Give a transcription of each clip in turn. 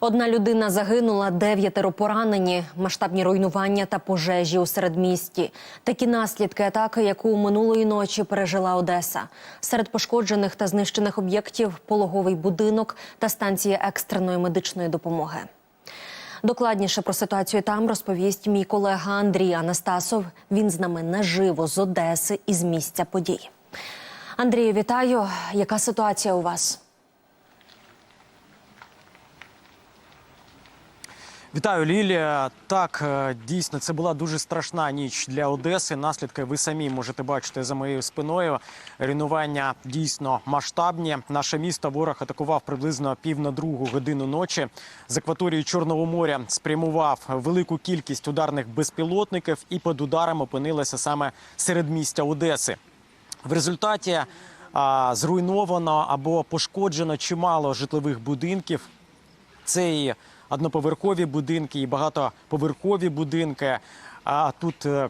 Одна людина загинула, дев'ятеро поранені, масштабні руйнування та пожежі у середмісті. Такі наслідки атаки, яку минулої ночі пережила Одеса. Серед пошкоджених та знищених об'єктів пологовий будинок та станція екстреної медичної допомоги. Докладніше про ситуацію там розповість мій колега Андрій Анастасов. Він з нами наживо з Одеси і з місця подій. Андрію, вітаю. Яка ситуація у вас? Вітаю, Лілія. Так, е, дійсно, це була дуже страшна ніч для Одеси. Наслідки ви самі можете бачити за моєю спиною. Руйнування дійсно масштабні. Наше місто ворог атакував приблизно пів на другу годину ночі. З акваторії Чорного моря спрямував велику кількість ударних безпілотників і під ударом опинилися саме серед містя Одеси. В результаті а, зруйновано або пошкоджено чимало житлових будинків. Це одноповерхові будинки, і багатоповерхові будинки. А тут е,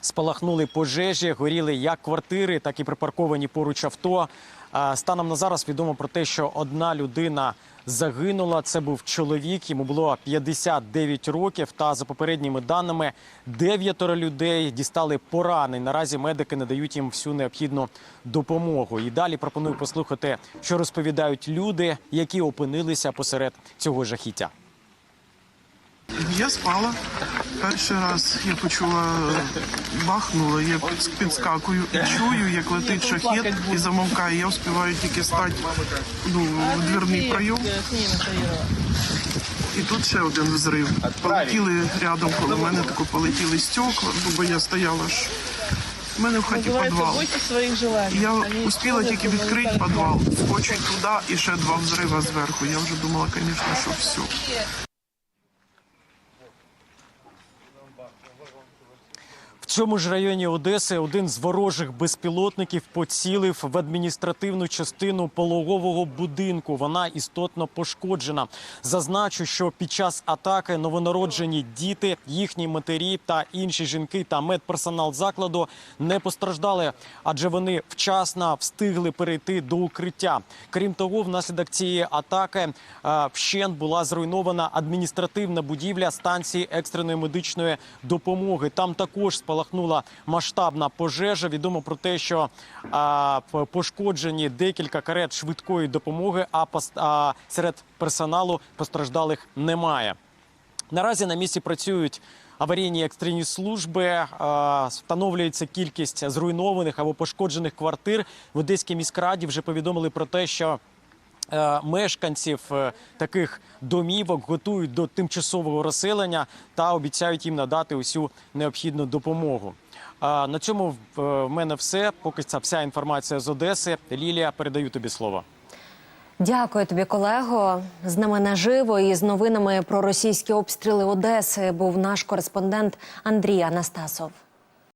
спалахнули пожежі, горіли як квартири, так і припарковані поруч авто. Станом на зараз відомо про те, що одна людина загинула. Це був чоловік, йому було 59 років. Та за попередніми даними, дев'ятеро людей дістали поранень. Наразі медики надають їм всю необхідну допомогу. І далі пропоную послухати, що розповідають люди, які опинилися посеред цього жахіття. Я спала. Перший раз я почула бахнуло, я підскакую і чую, як летить шахет і замовкає. Я встигаю тільки стати ну, в дверний прийом. І тут ще один взрив. Полетіли рядом коло мене, тако полетіли стекла, бо я стояла ж. У мене в хаті підвал. Я успіла тільки відкрити підвал, скочить туди і ще два взрива зверху. Я вже думала, звісно, що все. Цьому ж районі Одеси один з ворожих безпілотників поцілив в адміністративну частину пологового будинку. Вона істотно пошкоджена. Зазначу, що під час атаки новонароджені діти, їхні матері та інші жінки та медперсонал закладу не постраждали, адже вони вчасно встигли перейти до укриття. Крім того, внаслідок цієї атаки е, вщент була зруйнована адміністративна будівля станції екстреної медичної допомоги. Там також спалахнула масштабна пожежа. Відомо про те, що а, пошкоджені декілька карет швидкої допомоги, а, а серед персоналу постраждалих немає. Наразі на місці працюють аварійні екстрені служби. Встановлюється кількість зруйнованих або пошкоджених квартир. В Одеській міськраді вже повідомили про те, що мешканців е, таких домівок готують до тимчасового розселення та обіцяють їм надати усю необхідну допомогу. На цьому в е, мене все. Поки це вся інформація з Одеси. Лілія, передаю тобі слово. Дякую тобі, колего. З нами наживо і з новинами про російські обстріли Одеси був наш кореспондент Андрій Анастасов.